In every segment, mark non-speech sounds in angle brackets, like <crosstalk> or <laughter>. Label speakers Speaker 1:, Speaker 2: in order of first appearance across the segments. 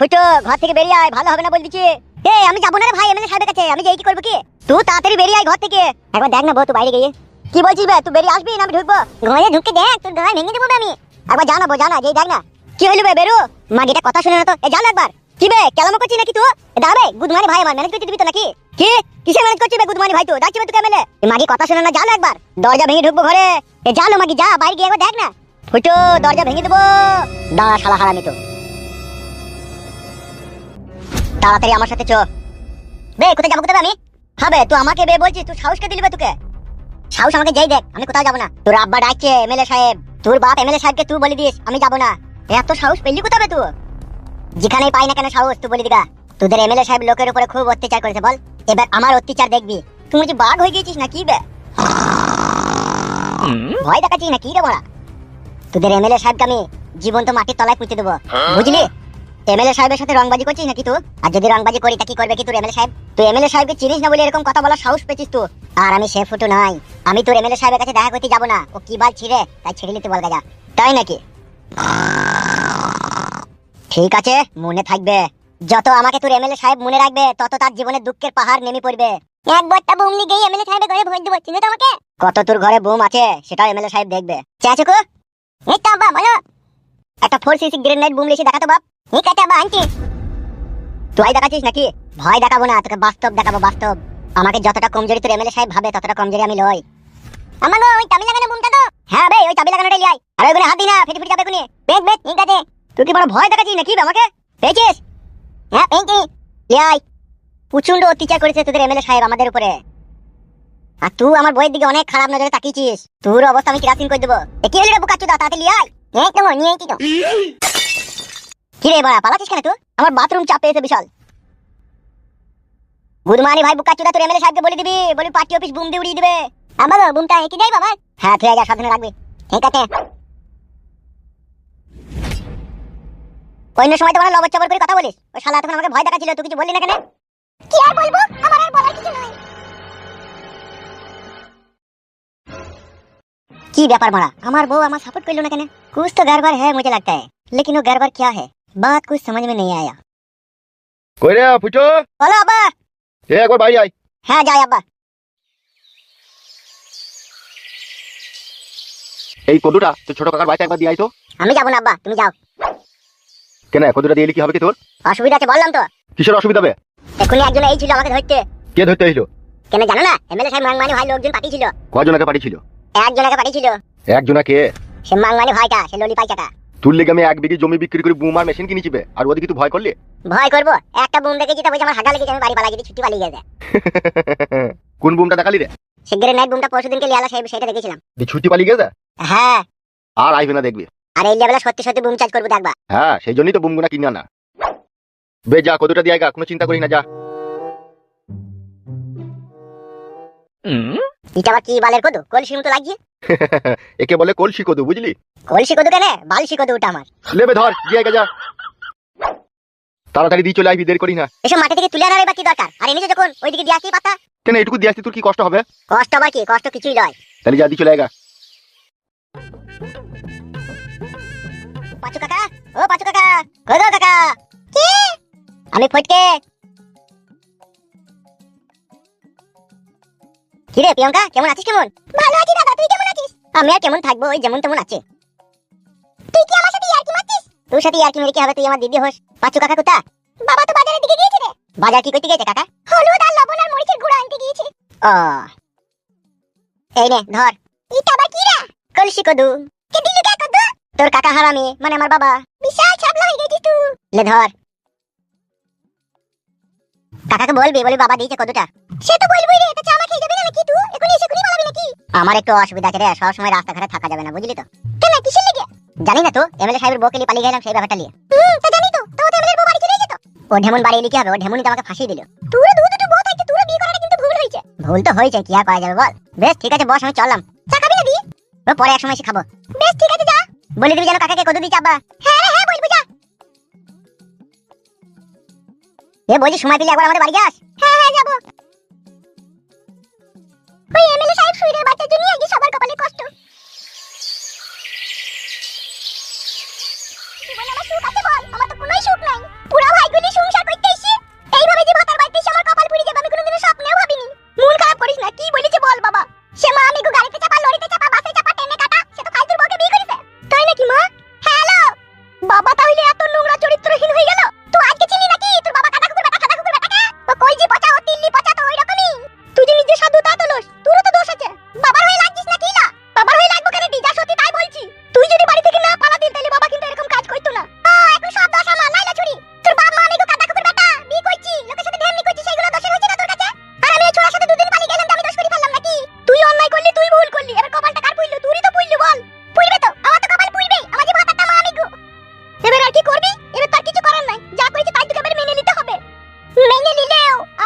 Speaker 1: ফুটো, ঘর থেকে বেরিয়ে আয়, ভালো হবে না দিচ্ছি এ, আমি যাব না রে ভাই, এমএলএ সাহেবের কাছে, আমি যাই কি কি? তুই তাড়াতাড়ি বেরিয়ে আয় ঘর থেকে। একবার দেখ না বউ, তুই বাইরে গিয়ে। কি বলছিস বে, তুই বেরিয়ে আসবি না আমি ঢুকবো? ঘরে ঢুকে দেখ, তোর ভেঙে দেবো আমি। একবার জানা যেই দেখ না। কি হইল বে, বেরো? কথা শুনে না তো। এ একবার। কি বে, কেলামো করছিস নাকি তুই? দাঁড়াবে গুদমানি ভাই আমার ম্যানেজ করতে দিবি তো নাকি? কি? কিসে ম্যানেজ করছিস বে, গুদমানি ভাই তো ডাকছি তুই কথা শুনে না জানো একবার। দরজা ভেঙে ঢুকবো ঘরে। এ জানো যা, বাইরে গিয়ে একবার দেখ না। ফুটো, দরজা ভেঙে দেবো। দাঁড়া, শালা হারামি তো। তাড়াতাড়ি আমার সাথে চ। বে কোথায় যাব কোথায় আমি? হবে তুই আমাকে বে বলছিস তুই সাহস কে দিলি তোকে? সাহস আমাকে যেই দেখ আমি কোথাও যাব না। তোর আব্বা ডাকছে এমএলএ সাহেব তোর বাপ এমএলএ সাহেবকে তুই বলে দিস আমি যাব না। এত সাহস পেলি কোথায় বে তুই? যেখানেই পাই না কেন সাহস তুই বলে দিগা। তোদের এমএলএ সাহেব লোকের উপরে খুব অত্যাচার করেছে বল। এবার আমার অত্যাচার দেখবি। তুমি যে বাঘ হয়ে গেছিস না কি বে? ভয় দেখাচ্ছিস না কি রে বড়া? তোদের এমএলএ সাহেবকে আমি জীবন্ত মাটির তলায় পুঁতে দেবো। বুঝলি? এমএলএ সাহেবের সাথে রংবাজি করছিস নাকি তুই? আর যদি রংবাজি করি, তা কি করবে কি তোর এমএলএ সাহেব? তুই এমএলএ সাহেবকে চিনিস না বলে এরকম কথা বলার সাহস পেয়েছিস তুই? আর আমি সে ফুটো নাই। আমি তোর এমএলএ সাহেবের কাছে দেখা করতে যাব না। ও কি বাল ছিঁড়ে? তাই ছেড়ে নিতে বল যা। তাই নাকি? ঠিক আছে, মনে থাকবে। যত আমাকে তোর এমএলএ সাহেব মনে রাখবে, তত তার জীবনে দুঃখের পাহাড় নেমে পড়বে। একবারটা বুম লিগেই এমএলএ সাহেবের ঘরে ভোট দেবো, চিনো তো আমাকে? কত তোর ঘরে বুম আছে, সেটাও এমএলএ সাহেব দেখবে। চেয়েছো এই তো আব্বা, বলো। একটা ফোর সিসি গ্রেনেড বুম লিখে দেখাতো বাপ। তুই দেখাচ্ছিস নাকি? ভয় দেখাবো না, তোকে বাস্তব দেখাবো, বাস্তব। আমাকে যতটা কমজোরি তোর এমএলএ সাহেব ভাবে, ততটা কমজোরি আমি লই আমার ওই লাগানো বুমটা তো? হ্যাঁ বে, ওই লাগানোটাই লিয়াই হাত দি না যাবে তুই কি বড় ভয় দেখাচ্ছিস নাকি আমাকে? পেয়েছিস? হ্যাঁ পেয়েছি। লিয়াই প্রচণ্ড অত্যাচার করেছে তোদের এমএলএ সাহেব আমাদের উপরে। আর তুই আমার বইয়ের দিকে অনেক খারাপ নজরে তাকিয়েছিস। তোর অবস্থা আমি কিরাসিন করে দেবো। এ কি হলো এই তো নিয়ে তো? কি রে বড়া পালাচ্ছিস কেন তুই আমার বাথরুম চাপ পেয়েছে বিশাল গুদমানি ভাই বুকা চুদা তোর এমএলএ সাহেবকে বলে দিবি বলি পার্টি অফিস বুম দিয়ে উড়িয়ে দিবে আমার বুমটা একই দেয় বাবা হ্যাঁ তুই যা সাবধানে রাখবি ঠিক আছে অন্য সময় তো মানে লবর চবর করে কথা বলিস ওই শালা তখন আমাকে ভয় দেখাচ্ছিল তুই কিছু বললি না কেন কি আর বলবো আমার আর বলার কিছু নাই की व्यापार मारा हमार बहू हमारा सपोर्ट कर लो ना कने कुछ तो गड़बड़ है मुझे लगता है लेकिन वो गड़बड़ क्या है बात कुछ समझ में नहीं आया
Speaker 2: কই রে ফুটো
Speaker 1: বলো আব্বা
Speaker 2: এ একবার বাইরে আয়
Speaker 1: হ্যাঁ যাই আব্বা
Speaker 2: এই কদুটা তোর ছোট কাকার বাড়িতে একবার দিয়ে আয় তো
Speaker 1: আমি যাবো না আব্বা তুমি যাও
Speaker 2: কেন কদুটা দিয়ে এলে কি হবে কি তোর
Speaker 1: অসুবিধা আছে বললাম তো
Speaker 2: কিসের অসুবিধা হবে
Speaker 1: এখনই একজন এই ছিল আমাকে ধরতে
Speaker 2: কে ধরতে এলো
Speaker 1: কেন জানো না এমএলএ সাহেব মাংমানি ভাই লোকজন পাঠিয়েছিল
Speaker 2: কজনকে পাঠিয়েছিল
Speaker 1: একজনকে পাঠিয়েছিল
Speaker 2: একজনা কে
Speaker 1: সে মাংমানি ভাইটা সে ললি পাইচাটা
Speaker 2: তোর লেগে আমি এক বিঘি জমি বিক্রি করে বুম আর মেশিন কিনেছিবে আর ওদিকে তুই ভয় করলি?
Speaker 1: ভয় করব। একটা বুম দেখেছি তা বলছে আমার হাগা লেগেছে আমি বাড়ি ছুটি পালিয়ে গেছে। <laughs>
Speaker 2: কোন বুমটা দেখালি রে?
Speaker 1: শিগগিরই নাইট বুমটা পরশু দিনকে লিয়ালা সাহেব সেটা দেখেছিলাম।
Speaker 2: তুই ছুটি পালিয়ে গেছে?
Speaker 1: হ্যাঁ।
Speaker 2: আর আইবে না দেখবি।
Speaker 1: আর এই লেভেলে সত্যি সত্যি বুম চার্জ করব দেখবা।
Speaker 2: হ্যাঁ সেই জন্যই তো বুমগুনা কিনে আনা। বে যা কদুটা দিয়ে গা, কোনো চিন্তা করি না যা।
Speaker 1: এটা আবার কি বালের কদু? কলসি মতো লাগিয়ে? <laughs>
Speaker 2: একে বলে কলসি কদু বুঝলি?
Speaker 1: কলসি কদু কেন? বালসি কদু ওটা আমার।
Speaker 2: লেবে ধর দিয়ে আয় গা, যা। তাড়াতাড়ি দিয়ে চলে আইবি দের করি না।
Speaker 1: এসব মাটি থেকে তুলে আনার এবার কি দরকার? আর এনেছে যখন ওইদিকে দিয়ে আসি পাতা।
Speaker 2: কেন এটুকু দিয়ে আসতে তোর কি কষ্ট হবে?
Speaker 1: কষ্ট আবার কি? কষ্ট কিছুই নয়।
Speaker 2: তাহলে যা দিয়ে চলে গা।
Speaker 1: পাঁচু কাকা? ও পাঁচু কাকা। কদু কাকা। কি? আমি ফটকে। কি রে প্রিয়ঙ্কা কেমন আছিস কেমন? ভালো আছি দাদা তুই কেমন আছিস? আমি আর কেমন থাকব ওই যেমন তেমন আছে। তোর সাথে ইয়ার্কি মেরে কি হবে, তুই আমার দিদি হোস। পাঁচু কাকা কোথা? বাবা তো বাজারের দিকে গিয়েছে রে। বাজার কি করতে গিয়েছে কাকা? হলুদ আর লবণ আর মরিচের গুঁড়ো আনতে গিয়েছে। ও। এই নে, ধর। এটা আবার কি রে? কলসি কদু। কে দিলু কে কদু? তোর কাকা হারামি মানে আমার বাবা। বিশাল ছাবলা হয়ে গেছিস তুই। লে ধর। কাকাকে বলবি, বলি বাবা দিয়েছে কদুটা। সে তো বলবই রে এটা চামা খেয়ে যাবে না নাকি তুই? এখনই এসে এখনই বলাবি নাকি? আমার একটু অসুবিধা আছে রে সব সময় রাস্তাঘাটে থাকা যাবে না, বুঝলি তো? কেন কিসের লেগে? জানি না তো এমএলএ সাহেবের বউকে নিয়ে পালিয়ে গেলাম সেই ব্যাপারটা নিয়ে। হুম তা জানি তো তো এমএলএ বউ বাড়ি চলে যেত ও ঢেমন বাড়ি এলে কি হবে? ও ঢেমনই তো আমাকে ফাঁসিয়ে দিল। তুই দু দুটো বউ থাকতে তুই বিয়ে করাটা কিন্তু ভুল হয়েছে। ভুল তো হয়েছে কি আর করা যাবে বল? বেশ ঠিক আছে বস আমি চললাম। চা খাবি না দি ও পরে এক সময় এসে খাব। বেশ ঠিক আছে যা। বলে দিবি যেন কাকাকে কত দিই চাপবা। হ্যাঁ রে, হ্যাঁ বলব যা। এ বলছি সময় পেলে একবার আমাদের বাড়ি যাস? হ্যাঁ হ্যাঁ যাব। ওই এমএলএ সাহেব সুইরের বাচ্চার জন্য আজকে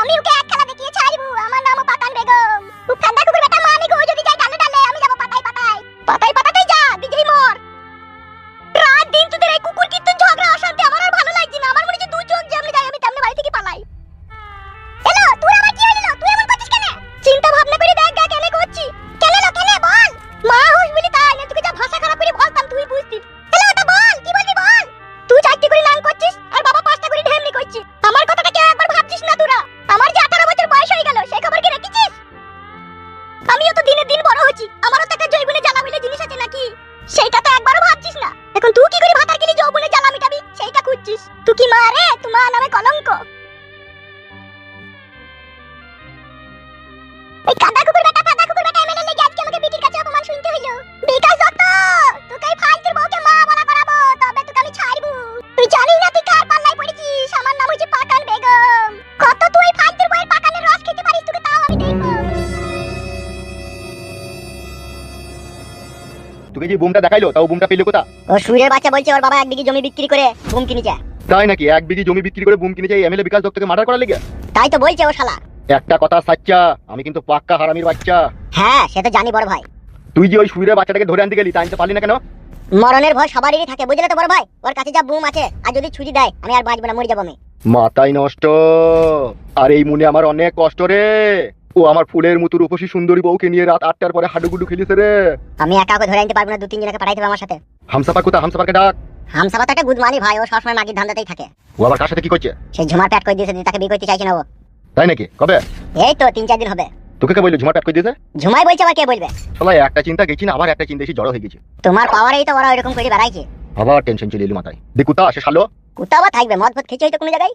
Speaker 1: you guys.
Speaker 2: তোকে যে বুমটা দেখাইলো তাও বুমটা পেলে কোথা
Speaker 1: ও সুরের বাচ্চা বলছে ওর বাবা এক বিঘি জমি বিক্রি করে বুম কিনেছে
Speaker 2: তাই নাকি? এক বিঘি জমি বিক্রি করে বুম কিনেছে এমএলএ বিকাশ দত্তকে মার্ডার করার লেগে?
Speaker 1: তাই তো বলছে ও শালা।
Speaker 2: একটা কথা সাচ্চা আমি কিন্তু পাক্কা হারামির বাচ্চা।
Speaker 1: হ্যাঁ সে তো জানি বড় ভাই।
Speaker 2: তুই যে ওই সুরের বাচ্চাটাকে ধরে আনতে গেলি তাই আনতে পারলি না কেন?
Speaker 1: মরণের ভয় সবারই থাকে বুঝলে তো বড় ভাই? ওর কাছে যা বুম আছে আর যদি ছুরি দেয় আমি আর বাঁচবো না মরে যাব আমি।
Speaker 2: মাথায় নষ্ট। আর এই মনে আমার অনেক কষ্ট রে। ও আমার ফুলের মতো রূপসী সুন্দরী বউকে নিয়ে রাত আটটার পরে হাডুগুডু খেলিছে রে।
Speaker 1: আমি একা ওকে ধরে আনতে পারব না দু তিনজনকে পাঠাইতে হবে আমার সাথে।
Speaker 2: হামসাপার কোথা হামসাপারকে ডাক।
Speaker 1: হামসাবা তো একটা গুদমানি ভাই ও সবসময় মাগির ধান্দাতেই থাকে।
Speaker 2: ও আবার কার সাথে কি করছে?
Speaker 1: সেই ঝুমার প্যাট করে দিয়েছে দিয়ে তাকে বিয়ে করতে চাইছে না ও।
Speaker 2: তাই নাকি? কবে?
Speaker 1: এই তো তিন চার দিন হবে।
Speaker 2: তোকে কে বলল ঝুমার প্যাট করে দিয়েছে?
Speaker 1: ঝুমাই বলছে আবার কে বলবে?
Speaker 2: সবাই একটা চিন্তা গেছি না আবার একটা চিন্তা এসে জড়ো হয়ে গেছে।
Speaker 1: তোমার পাওয়ারেই তো ওরা এরকম করে বেড়াইছে।
Speaker 2: আবার টেনশন চলে এলো মাথায়। দেখু তা সে শালো।
Speaker 1: কোথাও বা থাকবে মদ ফদ খেয়েছে হয়তো কোনো জায়গায়?